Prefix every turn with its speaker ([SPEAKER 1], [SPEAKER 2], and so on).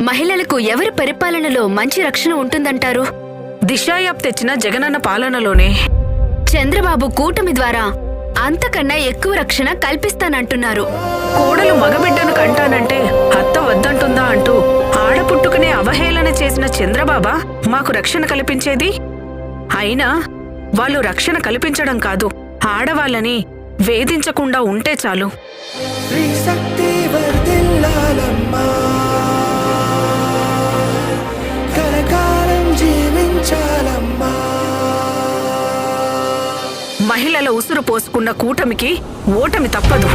[SPEAKER 1] మహిళలకు ఎవరి పరిపాలనలో మంచి రక్షణ ఉంటుందంటారు?
[SPEAKER 2] దిశాయాప్ తెచ్చిన జగనన్న పాలనలోనే.
[SPEAKER 1] చంద్రబాబు కూటమి ద్వారా అంతకన్నా ఎక్కువ రక్షణ కల్పిస్తానంటున్నారు.
[SPEAKER 2] కోడలు మగబిడ్డను కంటానంటే అత్త వద్దంటుందా అంటూ ఆడపుట్టుకునే అవహేళన చేసిన చంద్రబాబా మాకు రక్షణ కల్పించేది? అయినా వాళ్ళు రక్షణ కల్పించడం కాదు ఆడవాళ్ళని వేధించకుండా ఉంటే చాలు.
[SPEAKER 3] స్త్రీ శక్తి
[SPEAKER 2] మహిళల ఉసురు పోసుకున్న కూటమికి ఓటమి తప్పదు.